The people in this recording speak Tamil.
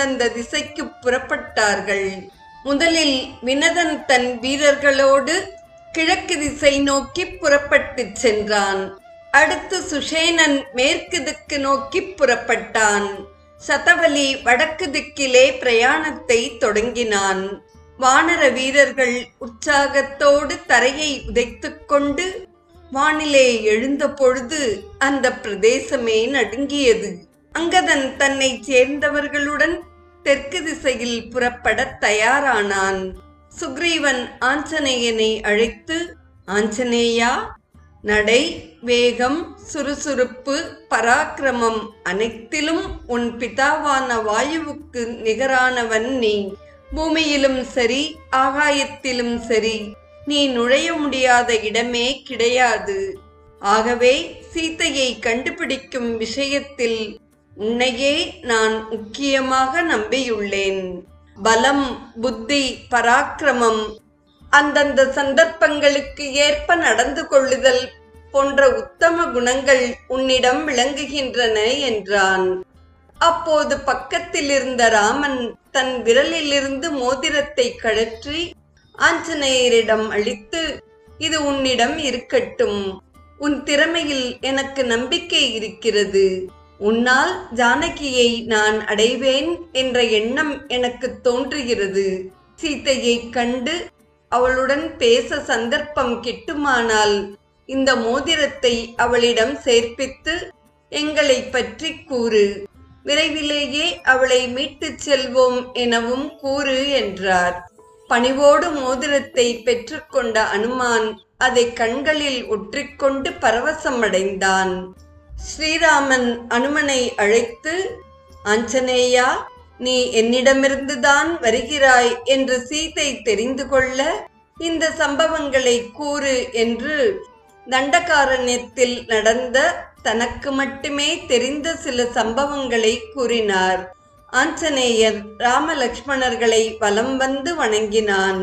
அந்தந்த திசைக்கு புறப்பட்டார்கள். முதலில் வினதன் தன் வீரர்களோடு கிழக்கு திசை நோக்கி புறப்பட்டுச் சென்றான். அடுத்து சுஷேனன் மேற்கு திக்கு நோக்கி புறப்பட்டான். சதவலி வடக்கு திக்கிலே பிரயாணத்தை தொடங்கினான். வானர வீரர்கள் உற்சாகத்தோடு தரையை உதைத்துக் கொண்டு வானிலே எழுந்த பொழுது அந்த பிரதேசமே நடுங்கியது. அங்கதன் தன்னை சேர்ந்தவர்களுடன் தெற்கு திசையில் புறப்படத் தயாரானான். சுக்ரீவன் ஆஞ்சநேயனை அழைத்து ஆஞ்சநேயா நடை வேகம் சுறுசுறுப்பு பராக்கிரமம் அனைத்திலும் உன் பிதாவான வாயுவுக்கு நிகரானவன் நீ. பூமியிலும் சரி ஆகாயத்திலும் சரி நீ நுழைய முடியாத இடமே கிடையாது. ஆகவே சீதையை கண்டுபிடிக்கும் விஷயத்தில் உன்னையே நான் முக்கியமாக நம்பியுள்ளேன். பலம் புத்தி பராக்கிரமம் அந்தந்த சந்தர்ப்பங்களுக்கு ஏற்ப நடந்து கொள்ளுதல் போன்ற உத்தம குணங்கள் உன்னிடம் விளங்குகின்றன என்றான். அப்போது பக்கத்தில் இருந்த ராமன் தன் விரலிலிருந்து மோதிரத்தை கழற்றி ஆஞ்சநேயரிடம் அளித்து இது உன்னிடம் இருக்கட்டும். உன் திறமையில் எனக்கு நம்பிக்கை இருக்கிறது. உன்னால் ஜானகியை நான் அடைவேன் என்ற எண்ணம் எனக்கு தோன்றுகிறது. சீத்தையை கண்டு அவளுடன் பேச சந்தர்ப்பம் கிட்டுமானால் இந்த மோதிரத்தை அவளிடம் சேர்ப்பித்து எங்களை பற்றி கூறு. விரைவிலேயே அவளை மீட்டுச் செல்வோம் எனவும் கூறு என்றார். பணிவோடு மோதிரத்தை பெற்றுக்கொண்ட அனுமான் அதை கண்களில் ஒற்றிக்கொண்டு பரவசமடைந்தான். ஸ்ரீராமன் அனுமனை அழைத்து ஆஞ்சநேயா நீ என்னிடமிருந்துதான் வருகிறாய் என்று சீதை தெரிந்து கொள்ள இந்த சம்பவங்களை கூறு என்று தண்டகாரண்யத்தில் நடந்த தனக்கு மட்டுமே தெரிந்த சில சம்பவங்களை கூறினார். ஆஞ்சநேயர் ராமலக்ஷ்மணர்களை வலம் வந்து வணங்கினான்.